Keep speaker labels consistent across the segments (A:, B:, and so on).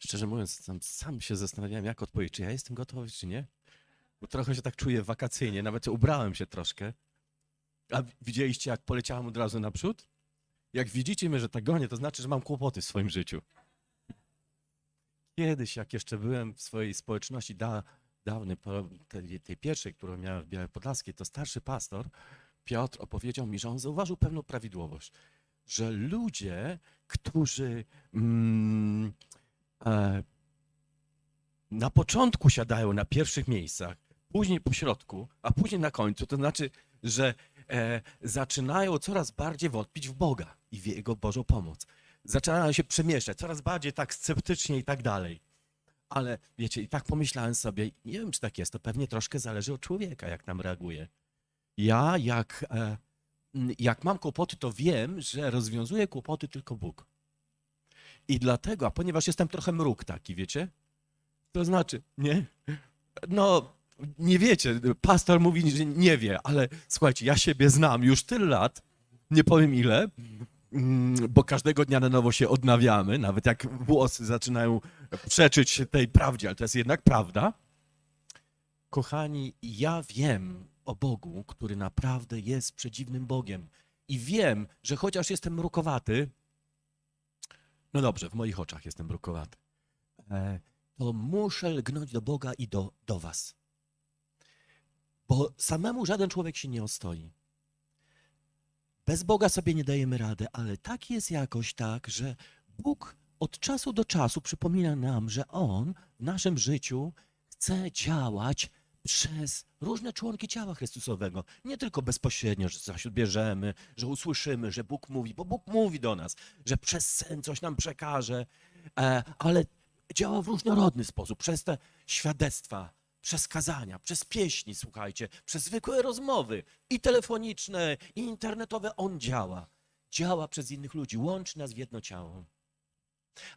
A: Szczerze mówiąc, sam, sam się zastanawiałem, jak odpowiedzieć, czy ja jestem gotowy, czy nie. Bo trochę się tak czuję wakacyjnie, nawet ubrałem się troszkę. A widzieliście, jak poleciałem od razu naprzód? Jak widzicie mnie, że tak gonię, to znaczy, że mam kłopoty w swoim życiu. Kiedyś, jak jeszcze byłem w swojej społeczności da, dawnej, po- tej, tej pierwszej, którą miałem w Białej Podlaskiej, to starszy pastor Piotr opowiedział mi, że on zauważył pewną prawidłowość, że ludzie, którzy mm, na początku siadają na pierwszych miejscach, później po środku, a później na końcu, to znaczy, że e, zaczynają coraz bardziej wątpić w Boga i w Jego Bożą pomoc. Zaczynają się przemieszczać, coraz bardziej tak sceptycznie i tak dalej. Ale wiecie, i tak pomyślałem sobie, nie wiem, czy tak jest, to pewnie troszkę zależy od człowieka, jak nam reaguje. Ja, jak, e, jak mam kłopoty, to wiem, że rozwiązuje kłopoty tylko Bóg. I dlatego, a ponieważ jestem trochę mruk taki, wiecie? To znaczy, nie? No, nie wiecie, pastor mówi, że nie wie, ale słuchajcie, ja siebie znam już tyle lat, nie powiem ile, mm, bo każdego dnia na nowo się odnawiamy, nawet jak włosy zaczynają przeczyć tej prawdzie, ale to jest jednak prawda. Kochani, ja wiem o Bogu, który naprawdę jest przedziwnym Bogiem. I wiem, że chociaż jestem mrukowaty, no dobrze, w moich oczach jestem mrukowaty, e, to muszę lgnąć do Boga i do, do Was. Bo samemu żaden człowiek się nie ostoi. Bez Boga sobie nie dajemy rady, ale tak jest jakoś tak, że Bóg od czasu do czasu przypomina nam, że On w naszym życiu chce działać przez różne członki ciała Chrystusowego. Nie tylko bezpośrednio, że coś odbierzemy, że usłyszymy, że Bóg mówi, bo Bóg mówi do nas, że przez sen coś nam przekaże, e, ale działa w różnorodny sposób, przez te świadectwa, przez kazania, przez pieśni, słuchajcie, przez zwykłe rozmowy i telefoniczne, i internetowe. On działa. Działa przez innych ludzi, łączy nas w jedno ciało.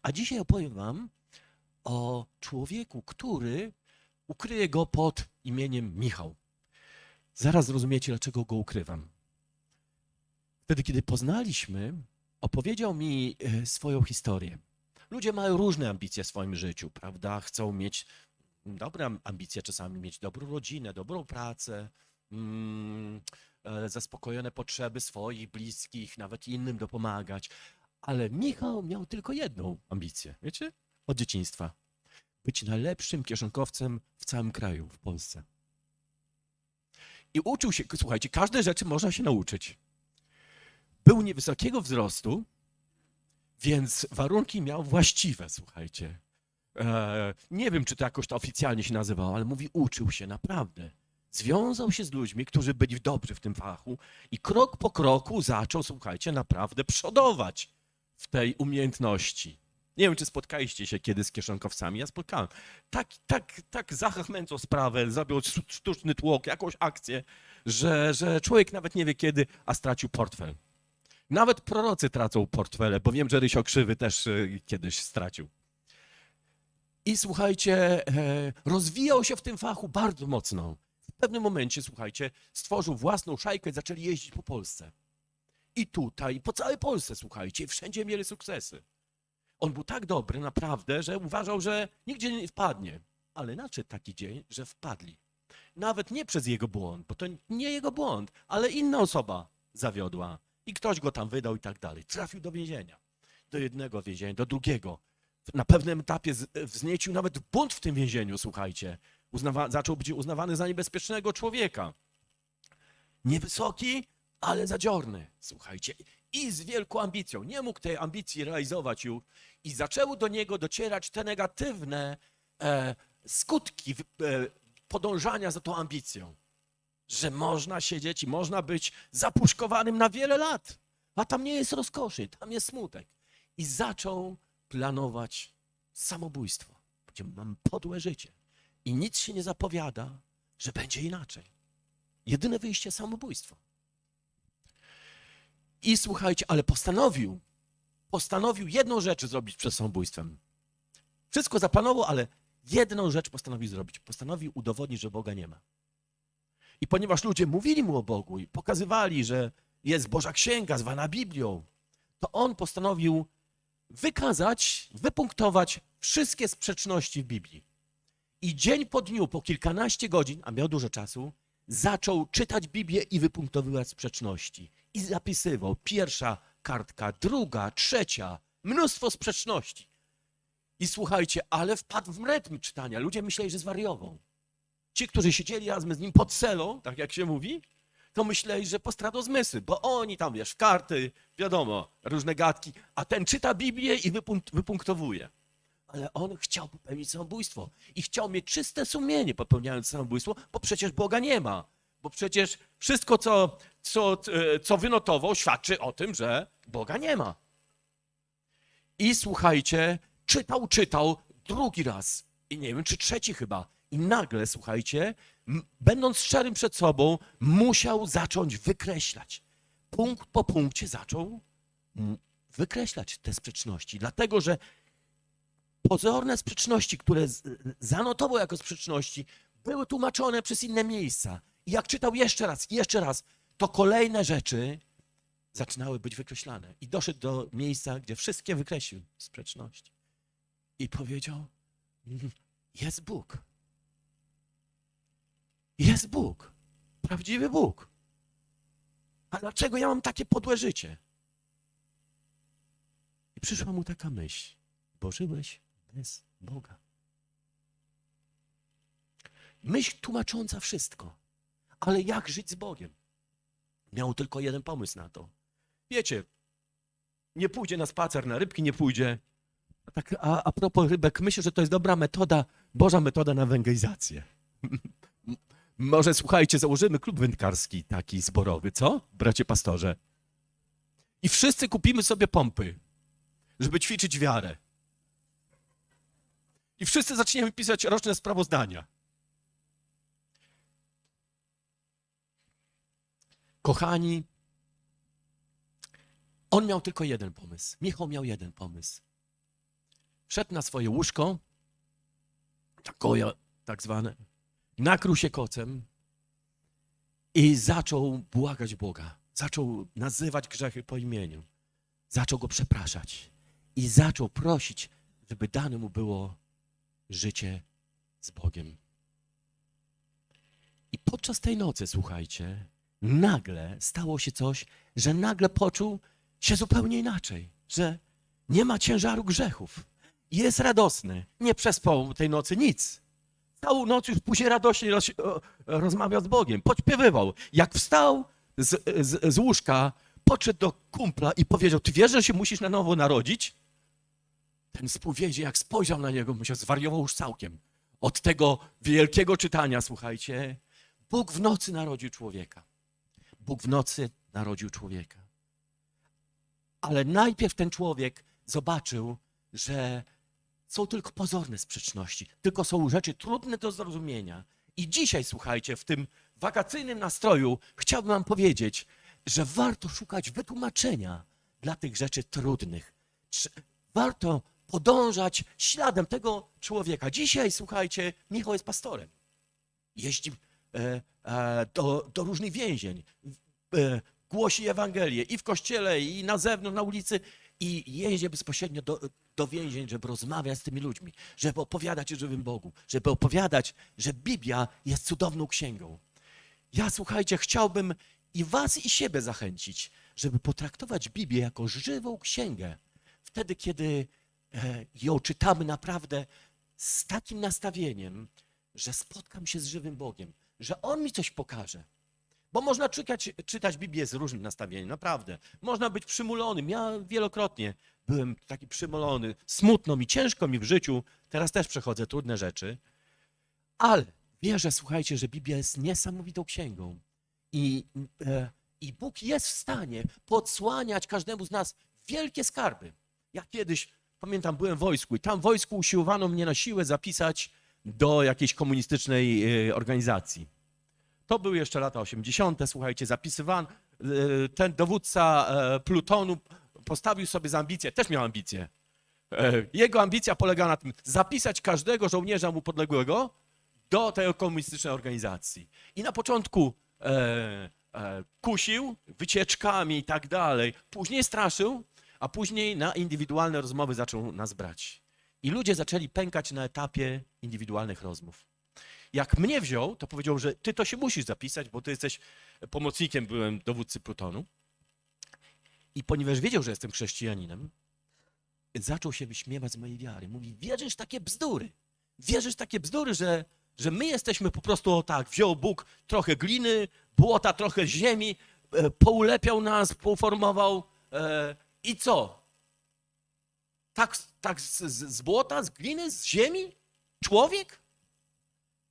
A: A dzisiaj opowiem wam o człowieku, który ukryje go pod imieniem Michał. Zaraz zrozumiecie, dlaczego go ukrywam. Wtedy, kiedy poznaliśmy, opowiedział mi e, swoją historię. Ludzie mają różne ambicje w swoim życiu, prawda? Chcą mieć dobre am- ambicje, czasami mieć dobrą rodzinę, dobrą pracę, mm, e, zaspokojone potrzeby swoich, bliskich, nawet innym dopomagać. Ale Michał miał tylko jedną ambicję, wiecie? Od dzieciństwa. Być najlepszym kieszonkowcem w całym kraju, w Polsce. I uczył się, słuchajcie, każde rzeczy można się nauczyć. Był niewysokiego wzrostu, więc warunki miał właściwe, słuchajcie. E, nie wiem, czy to jakoś to oficjalnie się nazywało, ale mówi, uczył się naprawdę. Związał się z ludźmi, którzy byli dobrzy w tym fachu i krok po kroku zaczął, słuchajcie, naprawdę przodować w tej umiejętności. Nie wiem, czy spotkaliście się kiedy z kieszonkowcami. Ja spotkałem. Tak, tak, tak zachachmęcą sprawę, sztu- sztuczny tłok, jakąś akcję, że, że człowiek nawet nie wie kiedy, a stracił portfel. Nawet prorocy tracą portfele, bo wiem, że Rysio Krzywy też e, kiedyś stracił. I słuchajcie, e, rozwijał się w tym fachu bardzo mocno. W pewnym momencie, słuchajcie, stworzył własną szajkę i zaczęli jeździć po Polsce. I tutaj, po całej Polsce, słuchajcie, wszędzie mieli sukcesy. On był tak dobry, naprawdę, że uważał, że nigdzie nie wpadnie. Ale nadszedł taki dzień, że wpadli. Nawet nie przez jego błąd, bo to nie jego błąd, ale inna osoba zawiodła. I ktoś go tam wydał i tak dalej. Trafił do więzienia. Do jednego więzienia, do drugiego. Na pewnym etapie wzniecił nawet bunt w tym więzieniu, słuchajcie. Uznawa- zaczął być uznawany za niebezpiecznego człowieka. Niewysoki, ale zadziorny, słuchajcie. I z wielką ambicją. Nie mógł tej ambicji realizować już. I zaczęły do niego docierać te negatywne e, skutki e, podążania za tą ambicją. Że można siedzieć i można być zapuszkowanym na wiele lat. A tam nie jest rozkoszy, tam jest smutek. I zaczął planować samobójstwo. Gdzie mam podłe życie. I nic się nie zapowiada, że będzie inaczej. Jedyne wyjście samobójstwo. I słuchajcie, ale postanowił, postanowił jedną rzecz zrobić przed samobójstwem. Wszystko zaplanował, ale jedną rzecz postanowił zrobić. Postanowił udowodnić, że Boga nie ma. I ponieważ ludzie mówili mu o Bogu i pokazywali, że jest Boża Księga zwana Biblią, to on postanowił wykazać, wypunktować wszystkie sprzeczności w Biblii. I dzień po dniu, po kilkanaście godzin, a miał dużo czasu, zaczął czytać Biblię i wypunktowywać sprzeczności. I zapisywał pierwsza kartka, druga, trzecia, mnóstwo sprzeczności. I słuchajcie, ale wpadł w rytm czytania. Ludzie myśleli, że zwariował. Ci, którzy siedzieli razem z nim pod celą, tak jak się mówi, to myśleli, że postradał zmysły, bo oni tam, wiesz, karty, wiadomo, różne gadki, a ten czyta Biblię i wypunk- wypunktowuje. Ale on chciał popełnić samobójstwo i chciał mieć czyste sumienie popełniając samobójstwo, bo przecież Boga nie ma. Bo przecież wszystko, co, co, e, co wynotował, świadczy o tym, że Boga nie ma. I słuchajcie, czytał, czytał drugi raz. I nie wiem, czy trzeci chyba. I nagle, słuchajcie, będąc szczerym przed sobą, musiał zacząć wykreślać. Punkt po punkcie zaczął wykreślać te sprzeczności. Dlatego, że pozorne sprzeczności, które zanotował jako sprzeczności, były tłumaczone przez inne miejsca. I jak czytał jeszcze raz, jeszcze raz, to kolejne rzeczy zaczynały być wykreślane. I doszedł do miejsca, gdzie wszystkie wykreślił sprzeczności. I powiedział: "Mm, Jest Bóg. Jest Bóg. Prawdziwy Bóg. A dlaczego ja mam takie podłe życie? I przyszła mu taka myśl: bo żyłeś bez Boga. Myśl tłumacząca wszystko. Ale jak żyć z Bogiem? Miał tylko jeden pomysł na to. Wiecie, nie pójdzie na spacer, na rybki nie pójdzie. A, tak, a, a propos rybek, myślę, że to jest dobra metoda, Boża metoda na węgalizację. M- Może słuchajcie, założymy klub wędkarski taki zborowy, co? Bracie pastorze. I wszyscy kupimy sobie pompy, żeby ćwiczyć wiarę. I wszyscy zaczniemy pisać roczne sprawozdania. Kochani, on miał tylko jeden pomysł. Michał miał jeden pomysł. Wszedł na swoje łóżko, takoja tak zwane, nakrył się kocem i zaczął błagać Boga. Zaczął nazywać grzechy po imieniu. Zaczął go przepraszać i zaczął prosić, żeby dane mu było życie z Bogiem. I podczas tej nocy, słuchajcie, nagle stało się coś, że nagle poczuł się zupełnie inaczej, że nie ma ciężaru grzechów. Jest radosny. Nie przespał tej nocy nic. Całą noc już później radośnie roz, rozmawiał z Bogiem, podśpiewywał. Jak wstał z, z, z łóżka, podszedł do kumpla i powiedział, ty wiesz, że się musisz na nowo narodzić? Ten współwięzień, jak spojrzał na niego, myślał, zwariował już całkiem. Od tego wielkiego czytania, słuchajcie, Bóg w nocy narodził człowieka. Bóg w nocy narodził człowieka. Ale najpierw ten człowiek zobaczył, że są tylko pozorne sprzeczności, tylko są rzeczy trudne do zrozumienia. I dzisiaj, słuchajcie, w tym wakacyjnym nastroju chciałbym Wam powiedzieć, że warto szukać wytłumaczenia dla tych rzeczy trudnych. Warto podążać śladem tego człowieka. Dzisiaj, słuchajcie, Michał jest pastorem. Jeździ do, do różnych więzień, e, głosi Ewangelię i w kościele, i na zewnątrz, na ulicy, i jeździ bezpośrednio do, do więzień, żeby rozmawiać z tymi ludźmi, żeby opowiadać o żywym Bogu, żeby opowiadać, że Biblia jest cudowną księgą. Ja, słuchajcie, chciałbym i was, i siebie zachęcić, żeby potraktować Biblię jako żywą księgę. Wtedy, kiedy e, ją czytamy naprawdę z takim nastawieniem, że spotkam się z żywym Bogiem, że On mi coś pokaże. Bo można czytać, czytać Biblię z różnym nastawieniem, naprawdę. Można być przymulonym. Ja wielokrotnie byłem taki przymulony. Smutno mi, ciężko mi w życiu. Teraz też przechodzę trudne rzeczy. Ale wierzę, słuchajcie, że Biblia jest niesamowitą księgą. I, e, I Bóg jest w stanie podsłaniać każdemu z nas wielkie skarby. Ja kiedyś, pamiętam, byłem w wojsku i tam w wojsku usiłowano mnie na siłę zapisać do jakiejś komunistycznej e, organizacji. To były jeszcze lata 80., słuchajcie, zapisywano. e, Ten dowódca e, plutonu postawił sobie za ambicję, też miał ambicję. E, Jego ambicja polegała na tym, zapisać każdego żołnierza mu podległego do tej komunistycznej organizacji. I na początku e, kusił wycieczkami i tak dalej, później straszył, a później na indywidualne rozmowy zaczął nas brać. I ludzie zaczęli pękać na etapie indywidualnych rozmów. Jak mnie wziął, to powiedział, że ty to się musisz zapisać, bo ty jesteś pomocnikiem, byłem dowódcy plutonu. I ponieważ wiedział, że jestem chrześcijaninem, zaczął się wyśmiewać z mojej wiary. Mówi, wierzysz takie bzdury. Wierzysz takie bzdury, że, że my jesteśmy po prostu o tak. Wziął Bóg trochę gliny, błota, trochę ziemi, e, poulepiał nas, pouformował e, i co? Tak, tak z, z z błota, z gliny, z ziemi? Człowiek?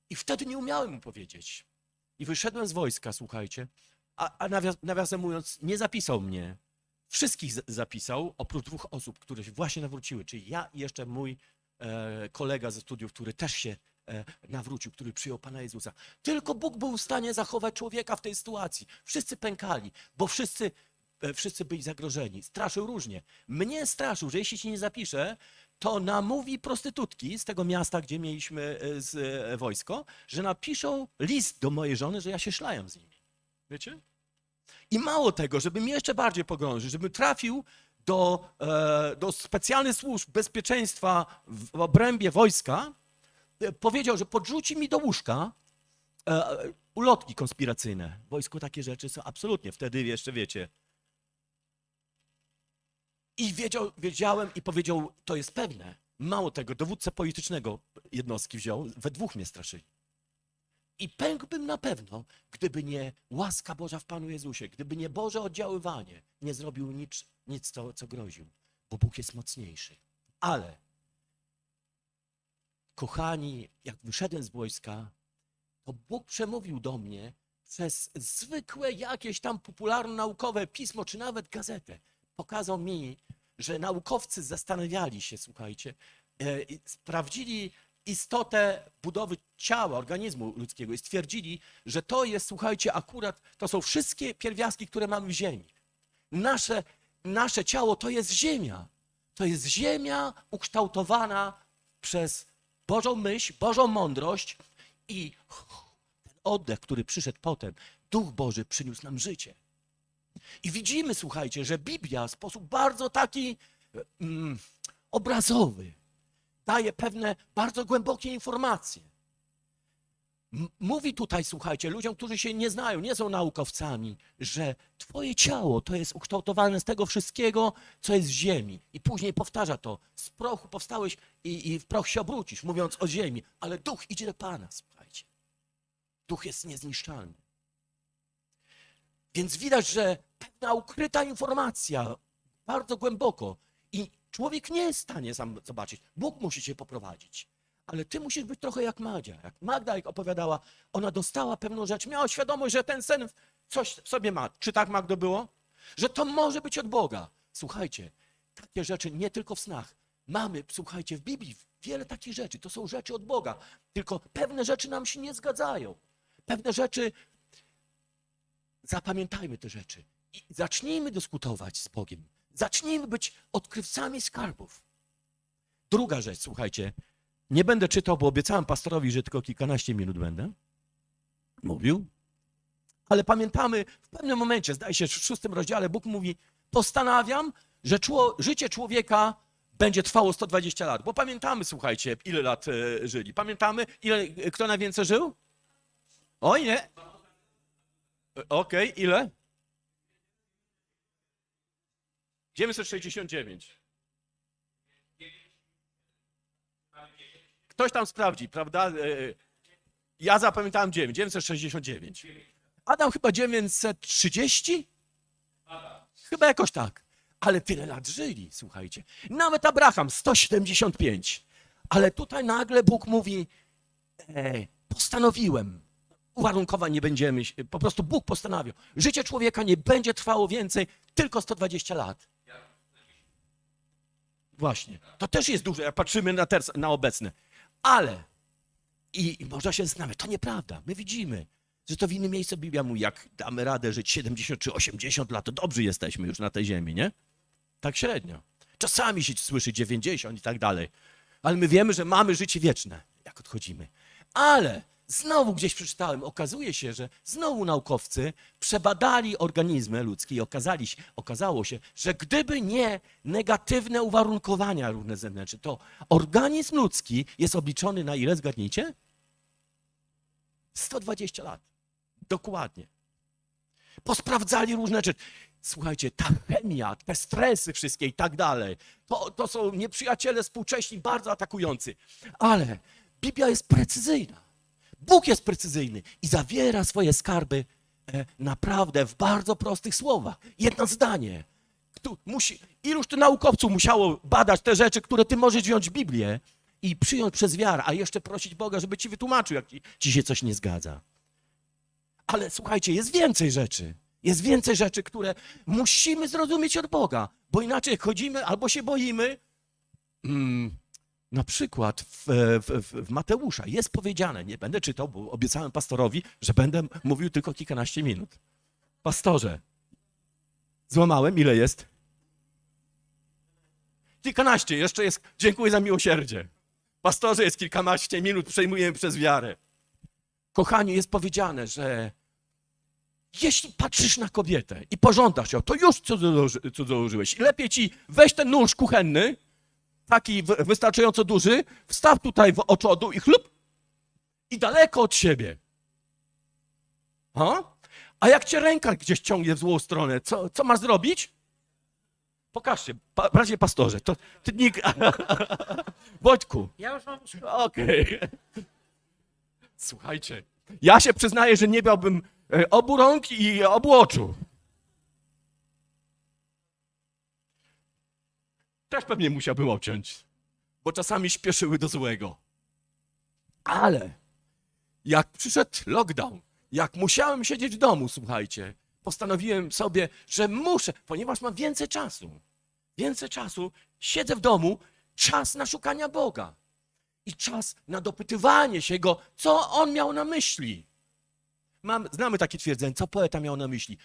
A: I wtedy nie umiałem mu powiedzieć. I wyszedłem z wojska, słuchajcie. A, a nawias, nawiasem mówiąc, nie zapisał mnie. Wszystkich zapisał, oprócz dwóch osób, które się właśnie nawróciły, czyli ja i jeszcze mój e, kolega ze studiów, który też się e, nawrócił, który przyjął Pana Jezusa. Tylko Bóg był w stanie zachować człowieka w tej sytuacji. Wszyscy pękali, bo wszyscy, wszyscy byli zagrożeni. Straszył różnie. Mnie straszył, że jeśli się nie zapiszę, to namówi prostytutki z tego miasta, gdzie mieliśmy e, z, e, wojsko, że napiszą list do mojej żony, że ja się szlajam z nimi. Wiecie? I mało tego, żeby mnie jeszcze bardziej pogrążyć, żebym trafił do, e, do specjalnych służb bezpieczeństwa w obrębie wojska, e, powiedział, że podrzuci mi do łóżka e, ulotki konspiracyjne. W wojsku takie rzeczy są absolutnie, wtedy jeszcze wiecie. I wiedział, wiedziałem i powiedział, to jest pewne. Mało tego, dowódcę politycznego jednostki wziął, we dwóch mnie straszyli. I pękłbym na pewno, gdyby nie łaska Boża w Panu Jezusie, gdyby nie Boże oddziaływanie, nie zrobił nic, nic co, co groził, bo Bóg jest mocniejszy. Ale, kochani, jak wyszedłem z wojska, to Bóg przemówił do mnie przez zwykłe jakieś tam popularno-naukowe pismo, czy nawet gazetę. Pokazał mi, że naukowcy zastanawiali się, słuchajcie, e, sprawdzili istotę budowy ciała, organizmu ludzkiego i stwierdzili, że to jest, słuchajcie, akurat, to są wszystkie pierwiastki, które mamy w ziemi. Nasze, nasze ciało to jest ziemia. To jest ziemia ukształtowana przez Bożą myśl, Bożą mądrość i ten oddech, który przyszedł potem, Duch Boży przyniósł nam życie. I widzimy, słuchajcie, że Biblia w sposób bardzo taki mm, obrazowy daje pewne bardzo głębokie informacje. Mówi tutaj, słuchajcie, ludziom, którzy się nie znają, nie są naukowcami, że Twoje ciało to jest ukształtowane z tego wszystkiego, co jest z ziemi. I później powtarza to: z prochu powstałeś i, i w proch się obrócisz, mówiąc o ziemi, ale duch idzie do Pana, słuchajcie. Duch jest niezniszczalny. Więc widać, że pewna ukryta informacja bardzo głęboko i człowiek nie jest w stanie sam zobaczyć. Bóg musi cię poprowadzić. Ale ty musisz być trochę jak Madzia. Jak Magda jak opowiadała, ona dostała pewną rzecz, miała świadomość, że ten sen coś sobie ma. Czy tak, Magdo, było? Że to może być od Boga. Słuchajcie, takie rzeczy nie tylko w snach. Mamy, słuchajcie, w Biblii wiele takich rzeczy. To są rzeczy od Boga. Tylko pewne rzeczy nam się nie zgadzają. Pewne rzeczy Zapamiętajmy te rzeczy i zacznijmy dyskutować z Bogiem. Zacznijmy być odkrywcami skarbów. Druga rzecz, słuchajcie, nie będę czytał, bo obiecałem pastorowi, że tylko kilkanaście minut będę mówił, ale pamiętamy w pewnym momencie, zdaje się, w szóstym rozdziale Bóg mówi, postanawiam, że czło, życie człowieka będzie trwało 120 lat. Bo pamiętamy, słuchajcie, ile lat e, żyli. Pamiętamy, ile, kto najwięcej żył? Oj, nie. Okej, ile? 969. Ktoś tam sprawdzi, prawda? E, Ja zapamiętałem 9, 969. Adam chyba 930? Chyba jakoś tak. Ale tyle lat żyli, słuchajcie. Nawet Abraham 175. Ale tutaj nagle Bóg mówi: e, Postanowiłem, uwarunkowań nie będziemy, po prostu Bóg postanawiał. Życie człowieka nie będzie trwało więcej, tylko 120 lat. Właśnie. To też jest duże, jak patrzymy na, teraz, na obecne. Ale, i, i można się zastanawiać, to nieprawda. My widzimy, że to w innym miejscu Biblia mówi, jak damy radę żyć 70 czy 80 lat, to dobrzy jesteśmy już na tej ziemi, nie? Tak średnio. Czasami się słyszy 90 i tak dalej. Ale my wiemy, że mamy życie wieczne, jak odchodzimy. Ale znowu gdzieś przeczytałem, okazuje się, że znowu naukowcy przebadali organizmy ludzkie i okazali, okazało się, że gdyby nie negatywne uwarunkowania różne zewnętrzne, to organizm ludzki jest obliczony na ile, zgadnijcie? 120 lat. Dokładnie. Posprawdzali różne rzeczy. Słuchajcie, ta chemia, te stresy wszystkie i tak dalej, to, to są nieprzyjaciele współcześni, bardzo atakujący. Ale Biblia jest precyzyjna. Bóg jest precyzyjny i zawiera swoje skarby e, naprawdę w bardzo prostych słowach. Jedno zdanie. Musi, iluż tu naukowców musiało badać te rzeczy, które ty możesz wziąć Biblię i przyjąć przez wiarę, a jeszcze prosić Boga, żeby ci wytłumaczył, jak ci, ci się coś nie zgadza. Ale słuchajcie, jest więcej rzeczy. Jest więcej rzeczy, które musimy zrozumieć od Boga, bo inaczej chodzimy albo się boimy. Mm, na przykład w, w, w- Mateusza jest powiedziane, nie będę czytał, bo obiecałem pastorowi, że będę mówił tylko kilkanaście minut. Pastorze, złamałem, ile jest? Kilkanaście, jeszcze jest, dziękuję za miłosierdzie. Pastorze, jest kilkanaście minut, przejmujemy przez wiarę. Kochani, jest powiedziane, że jeśli patrzysz na kobietę i pożądasz ją, to już cudzołoży- cudzołożyłeś. I lepiej ci weź ten nóż kuchenny, taki wy- wystarczająco duży, wstaw tutaj w oczodu i chlup i daleko od siebie. Ha? A jak cię ręka gdzieś ciągnie w złą stronę, co, co masz zrobić? Pokażcie, pa, bracie pastorze, to ty nikt... Wojtku,
B: Ja już mam
A: Okej. Słuchajcie, ja się przyznaję, że nie miałbym e, obu rąk i obu oczu. Też pewnie musiałbym obciąć, bo czasami śpieszyły do złego. Ale jak przyszedł lockdown, jak musiałem siedzieć w domu, słuchajcie, postanowiłem sobie, że muszę, ponieważ mam więcej czasu, więcej czasu, siedzę w domu, czas na szukania Boga i czas na dopytywanie się go, co on miał na myśli. Mam, znamy takie twierdzenie, co poeta miał na myśli.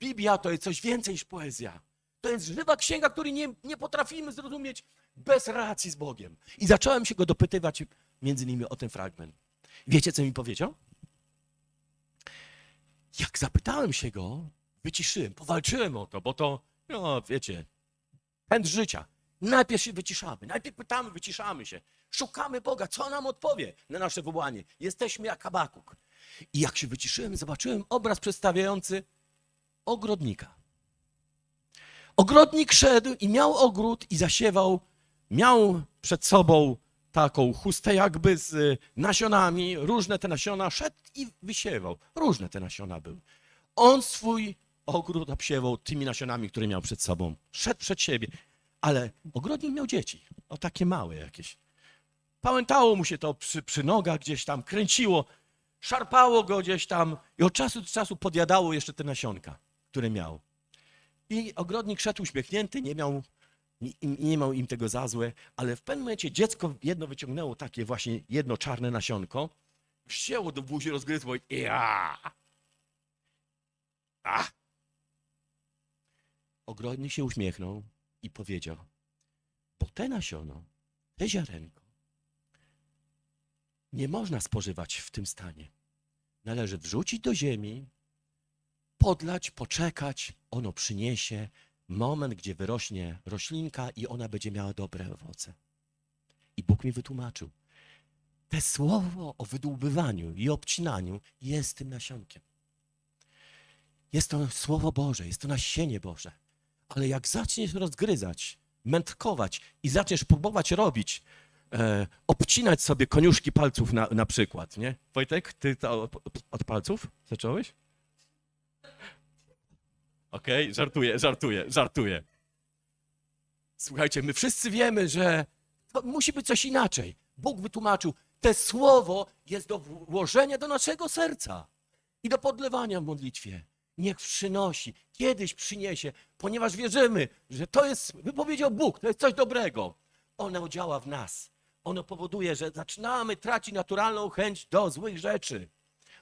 A: Biblia to jest coś więcej niż poezja. To jest żywa księga, której nie, nie potrafimy zrozumieć bez relacji z Bogiem. I zacząłem się go dopytywać między innymi o ten fragment. Wiecie, co mi powiedział? Jak zapytałem się go, wyciszyłem, powalczyłem o to, bo to, no wiecie, pęd życia. Najpierw się wyciszamy, najpierw pytamy, wyciszamy się. Szukamy Boga, co nam odpowie na nasze wołanie. Jesteśmy jak Habakuk. I jak się wyciszyłem, zobaczyłem obraz przedstawiający ogrodnika. Ogrodnik szedł i miał ogród i zasiewał, miał przed sobą taką chustę jakby z y, nasionami, różne te nasiona, szedł i wysiewał. Różne te nasiona były. On swój ogród obsiewał tymi nasionami, które miał przed sobą. Szedł przed siebie, ale ogrodnik miał dzieci, o takie małe jakieś. Pałętało mu się to przy, przy nogach gdzieś tam, kręciło, szarpało go gdzieś tam i od czasu do czasu podjadało jeszcze te nasionka, które miał. I ogrodnik szedł uśmiechnięty, nie miał, nie, nie miał im tego za złe, ale w pewnym momencie dziecko jedno wyciągnęło takie właśnie jedno czarne nasionko, wzięło do buzi, rozgryzło i ja. A! Ogrodnik się uśmiechnął i powiedział, bo te nasiono, te ziarenko, nie można spożywać w tym stanie. Należy wrzucić do ziemi, podlać, poczekać, ono przyniesie moment, gdzie wyrośnie roślinka i ona będzie miała dobre owoce. I Bóg mi wytłumaczył. Te słowo o wydłubywaniu i obcinaniu jest tym nasionkiem. Jest to Słowo Boże, jest to nasienie Boże. Ale jak zaczniesz rozgryzać, mętkować i zaczniesz próbować robić, e, obcinać sobie koniuszki palców na, na przykład, nie? Wojtek, ty to od, od palców zacząłeś? Okej, żartuję, żartuję, żartuję. Słuchajcie, my wszyscy wiemy, że musi być coś inaczej. Bóg wytłumaczył, te słowo jest do włożenia do naszego serca i do podlewania w modlitwie. Niech przynosi, kiedyś przyniesie, ponieważ wierzymy, że to jest, wypowiedział Bóg, to jest coś dobrego. Ono działa w nas. Ono powoduje, że zaczynamy tracić naturalną chęć do złych rzeczy.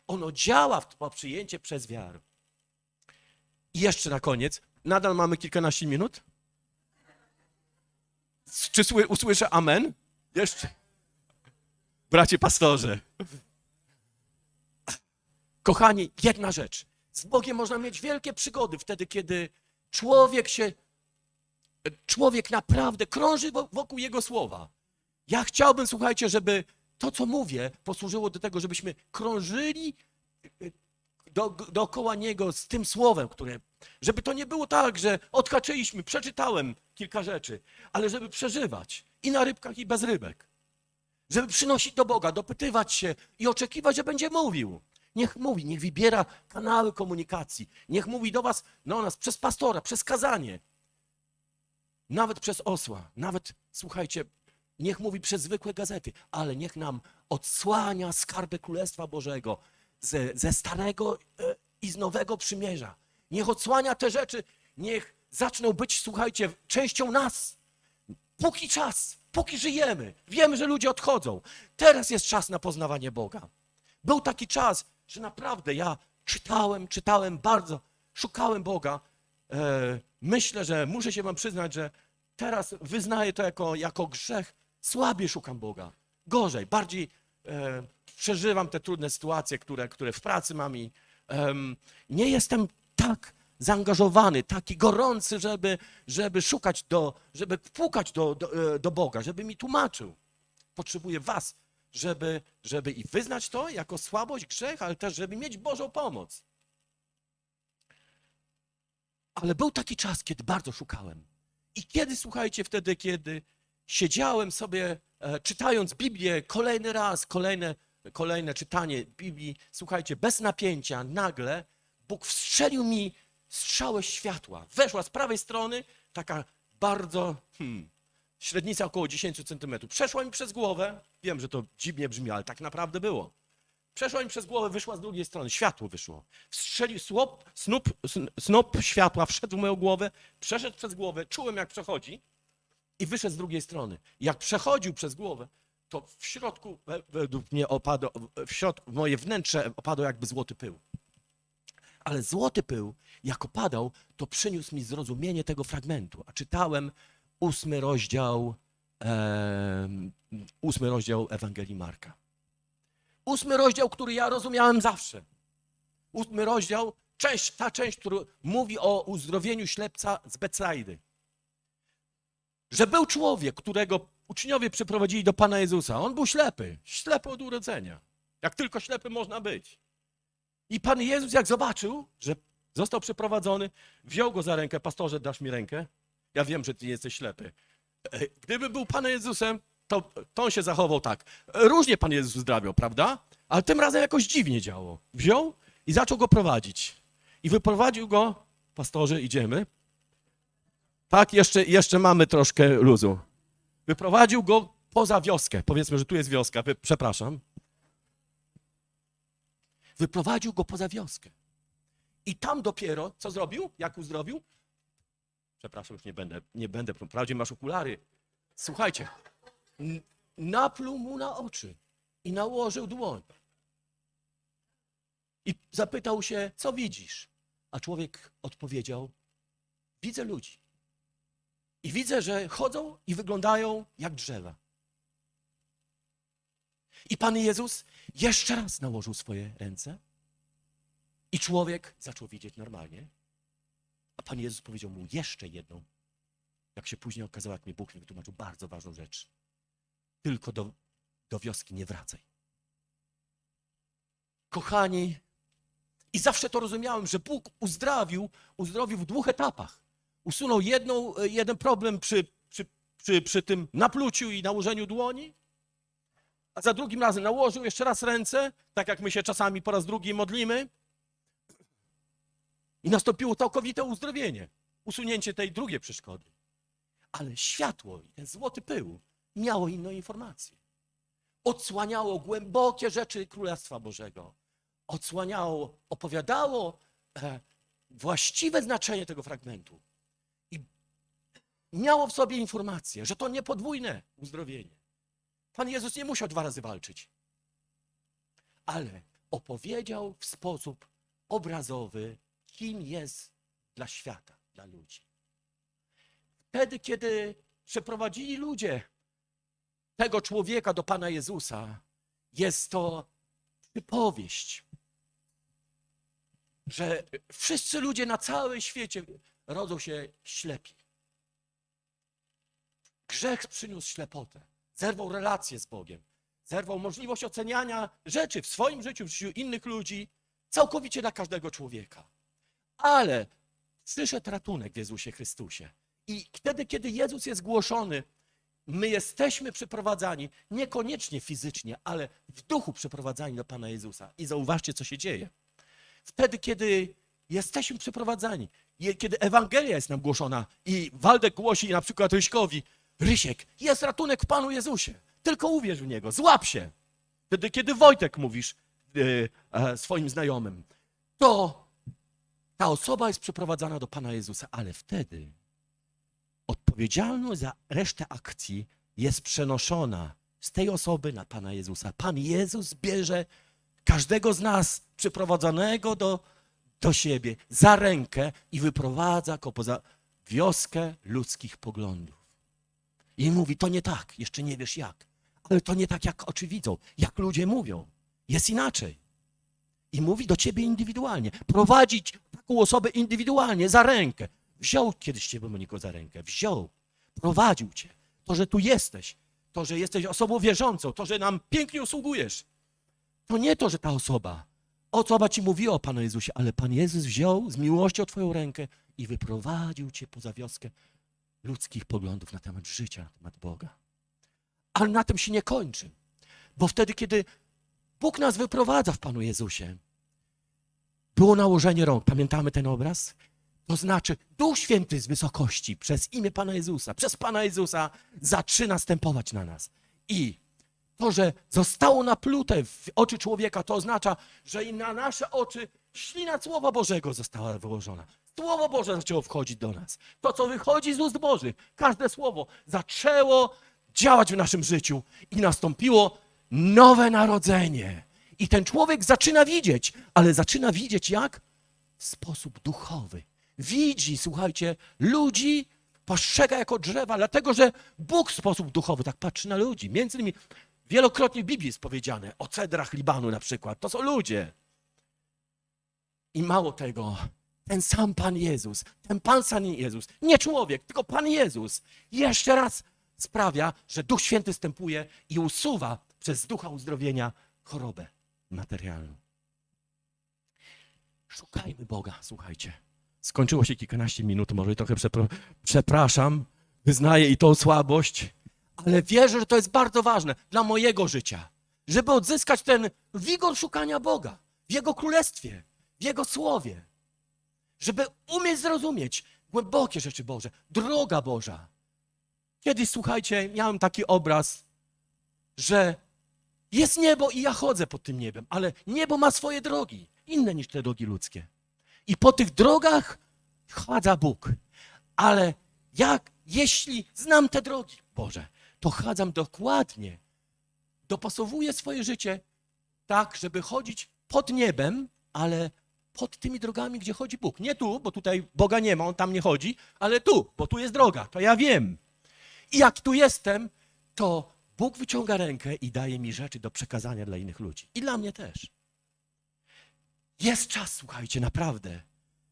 A: Ono działa w to przyjęcie przez wiarę. I jeszcze na koniec, nadal mamy kilkanaście minut? Czy sły- usłyszę amen? Jeszcze. Bracie pastorze. Kochani, jedna rzecz. Z Bogiem można mieć wielkie przygody wtedy, kiedy człowiek się, człowiek naprawdę krąży wo- wokół Jego słowa. Ja chciałbym, słuchajcie, żeby to, co mówię, posłużyło do tego, żebyśmy krążyli do, dookoła Niego z tym słowem, które, żeby to nie było tak, że odhaczyliśmy, przeczytałem kilka rzeczy, ale żeby przeżywać i na rybkach, i bez rybek. Żeby przynosić do Boga, dopytywać się i oczekiwać, że będzie mówił. Niech mówi, niech wybiera kanały komunikacji. Niech mówi do was, do nas przez pastora, przez kazanie. Nawet przez osła, nawet, słuchajcie, niech mówi przez zwykłe gazety, ale niech nam odsłania skarby Królestwa Bożego ze, Starego e, i z Nowego Przymierza. Niech odsłania te rzeczy, niech zaczną być, słuchajcie, częścią nas. Póki czas, póki żyjemy, wiemy, że ludzie odchodzą. Teraz jest czas na poznawanie Boga. Był taki czas, że naprawdę ja czytałem, czytałem bardzo, szukałem Boga. E, myślę, że muszę się wam przyznać, że teraz wyznaję to jako, jako grzech. Słabiej szukam Boga. Gorzej, bardziej e, przeżywam te trudne sytuacje, które, które w pracy mam i em, nie jestem tak zaangażowany, taki gorący, żeby, żeby szukać do, żeby pukać do, do, e, do Boga, żeby mi tłumaczył. Potrzebuję was, żeby, żeby i wyznać to jako słabość, grzech, ale też, żeby mieć Bożą pomoc. Ale był taki czas, kiedy bardzo szukałem. I kiedy, słuchajcie, wtedy, kiedy siedziałem sobie, e, czytając Biblię kolejny raz, kolejne, kolejne czytanie Biblii, słuchajcie, bez napięcia, nagle Bóg wstrzelił mi strzałę światła. Weszła z prawej strony taka bardzo, hmm, średnica około 10 centymetrów. Przeszła mi przez głowę, wiem, że to dziwnie brzmi, ale tak naprawdę było. Przeszła mi przez głowę, wyszła z drugiej strony, światło wyszło. Wstrzelił słop, snup, sn- snop światła, wszedł w moją głowę, przeszedł przez głowę, czułem jak przechodzi i wyszedł z drugiej strony. Jak przechodził przez głowę, to w środku, we- według mnie opadło, w środku, moje wnętrze opadł jakby złoty pył. Ale złoty pył, jak opadał, to przyniósł mi zrozumienie tego fragmentu. A czytałem ósmy rozdział, em, ósmy rozdział Ewangelii Marka. Ósmy rozdział, który ja rozumiałem zawsze. Ósmy rozdział, część, ta część, która mówi o uzdrowieniu ślepca z Betsaidy. Że był człowiek, którego uczniowie przyprowadzili do Pana Jezusa. On był ślepy, ślepy od urodzenia. Jak tylko ślepy można być. I Pan Jezus, jak zobaczył, że został przyprowadzony, wziął go za rękę. Pastorze, dasz mi rękę? Ja wiem, że ty jesteś ślepy. Gdyby był Panem Jezusem, to, to on się zachował tak. Różnie Pan Jezus uzdrawiał, prawda? Ale tym razem jakoś dziwnie działo. Wziął i zaczął go prowadzić. I wyprowadził go, pastorze, idziemy. Tak, jeszcze, jeszcze mamy troszkę luzu. Wyprowadził go poza wioskę. Powiedzmy, że tu jest wioska, wy, przepraszam. Wyprowadził go poza wioskę. I tam dopiero, co zrobił? Jak uzdrowił? Przepraszam, już nie będę, nie będę, wprawdzie masz okulary. Słuchajcie, napluł mu na oczy i nałożył dłoń. I zapytał się, co widzisz? A człowiek odpowiedział, widzę ludzi. I widzę, że chodzą i wyglądają jak drzewa. I Pan Jezus jeszcze raz nałożył swoje ręce i człowiek zaczął widzieć normalnie. A Pan Jezus powiedział mu jeszcze jedną, jak się później okazało, jak mi Bóg mi wytłumaczył bardzo ważną rzecz. Tylko do, do wioski nie wracaj. Kochani, i zawsze to rozumiałem, że Bóg uzdrawił, uzdrowił w dwóch etapach. Usunął jedną, e, jeden problem przy, przy, przy, przy tym napluciu i nałożeniu dłoni, a za drugim razem nałożył jeszcze raz ręce, tak jak my się czasami po raz drugi modlimy. I nastąpiło całkowite uzdrowienie, usunięcie tej drugiej przeszkody. Ale światło i ten złoty pył miało inną informację. Odsłaniało głębokie rzeczy Królestwa Bożego. Odsłaniało, opowiadało e, właściwe znaczenie tego fragmentu. Miało w sobie informację, że to nie podwójne uzdrowienie. Pan Jezus nie musiał dwa razy walczyć. Ale opowiedział w sposób obrazowy, kim jest dla świata, dla ludzi. Wtedy, kiedy przeprowadzili ludzie tego człowieka do Pana Jezusa, jest to przypowieść że wszyscy ludzie na całym świecie rodzą się ślepi. Grzech przyniósł ślepotę, zerwał relacje z Bogiem, zerwał możliwość oceniania rzeczy w swoim życiu, w życiu innych ludzi, całkowicie dla każdego człowieka. Ale przyszedł ratunek w Jezusie Chrystusie. I wtedy, kiedy Jezus jest głoszony, my jesteśmy przyprowadzani, niekoniecznie fizycznie, ale w duchu przyprowadzani do Pana Jezusa. I zauważcie, co się dzieje. Wtedy, kiedy jesteśmy przyprowadzani, kiedy Ewangelia jest nam głoszona i Waldek głosi na przykład Ryśkowi, Rysiek, jest ratunek w Panu Jezusie, tylko uwierz w Niego, złap się. Wtedy, kiedy Wojtek mówisz yy, e, swoim znajomym, to ta osoba jest przeprowadzana do Pana Jezusa, ale wtedy odpowiedzialność za resztę akcji jest przenoszona z tej osoby na Pana Jezusa. Pan Jezus bierze każdego z nas przyprowadzonego do, do siebie za rękę i wyprowadza go poza wioskę ludzkich poglądów. I mówi, to nie tak, jeszcze nie wiesz jak, ale to nie tak, jak oczy widzą, jak ludzie mówią. Jest inaczej. I mówi do ciebie indywidualnie. Prowadzić taką osobę indywidualnie za rękę. Wziął kiedyś ciebie Moniko za rękę, wziął, prowadził cię. To, że tu jesteś, to, że jesteś osobą wierzącą, to, że nam pięknie usługujesz, to nie to, że ta osoba, osoba ci mówiła o Panu Jezusie, ale Pan Jezus wziął z miłością Twoją rękę i wyprowadził cię poza wioskę ludzkich poglądów na temat życia, na temat Boga. Ale na tym się nie kończy, bo wtedy, kiedy Bóg nas wyprowadza w Panu Jezusie, było nałożenie rąk. Pamiętamy ten obraz? To znaczy, Duch Święty z wysokości przez imię Pana Jezusa, przez Pana Jezusa zaczyna stępować na nas. I to, że zostało naplute w oczy człowieka, to oznacza, że i na nasze oczy ślina Słowa Bożego została wyłożona. Słowo Boże zaczęło wchodzić do nas. To, co wychodzi z ust Bożych, każde słowo zaczęło działać w naszym życiu i nastąpiło nowe narodzenie. I ten człowiek zaczyna widzieć, ale zaczyna widzieć jak? W sposób duchowy. Widzi, słuchajcie, ludzi postrzega jako drzewa, dlatego że Bóg w sposób duchowy tak patrzy na ludzi. Między innymi wielokrotnie w Biblii jest powiedziane o cedrach Libanu na przykład. To są ludzie. I mało tego, ten sam Pan Jezus, ten Pan sam Jezus, nie człowiek, tylko Pan Jezus, jeszcze raz sprawia, że Duch Święty stępuje i usuwa przez Ducha uzdrowienia chorobę materialną. Szukajmy Boga, słuchajcie. Skończyło się kilkanaście minut, może trochę przepraszam, wyznaję i tą słabość, ale wierzę, że to jest bardzo ważne dla mojego życia, żeby odzyskać ten wigor szukania Boga w Jego Królestwie, w Jego Słowie, żeby umieć zrozumieć głębokie rzeczy Boże, droga Boża. Kiedyś, słuchajcie, miałem taki obraz, że jest niebo i ja chodzę po tym niebem, ale niebo ma swoje drogi, inne niż te drogi ludzkie. I po tych drogach chadza Bóg. Ale jak, jeśli znam te drogi, Boże, to chadzam dokładnie, dopasowuję swoje życie tak, żeby chodzić pod niebem, ale pod tymi drogami, gdzie chodzi Bóg. Nie tu, bo tutaj Boga nie ma, On tam nie chodzi, ale tu, bo tu jest droga, to ja wiem. I jak tu jestem, to Bóg wyciąga rękę i daje mi rzeczy do przekazania dla innych ludzi. I dla mnie też. Jest czas, słuchajcie, naprawdę,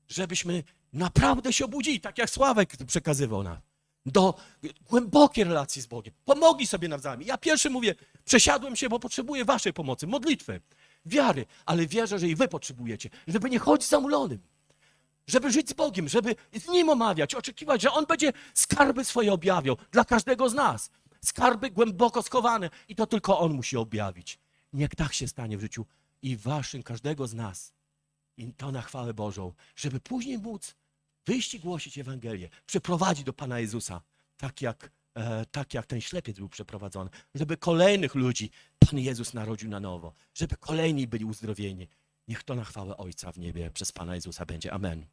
A: żebyśmy naprawdę się obudzili, tak jak Sławek przekazywał nam, do głębokiej relacji z Bogiem. Pomogli sobie nawzajem. Ja pierwszy mówię, przesiadłem się, bo potrzebuję waszej pomocy, modlitwy, wiary, ale wierzę, że i wy potrzebujecie, żeby nie chodzić zamulonym, żeby żyć z Bogiem, żeby z Nim omawiać, oczekiwać, że On będzie skarby swoje objawiał dla każdego z nas. Skarby głęboko schowane i to tylko On musi objawić. Niech tak się stanie w życiu i waszym, każdego z nas. I to na chwałę Bożą, żeby później móc wyjść i głosić Ewangelię, przyprowadzić do Pana Jezusa, tak jak, tak jak ten ślepiec był przeprowadzony, żeby kolejnych ludzi Pan Jezus narodził na nowo, żeby kolejni byli uzdrowieni. Niech to na chwałę Ojca w niebie przez Pana Jezusa będzie. Amen.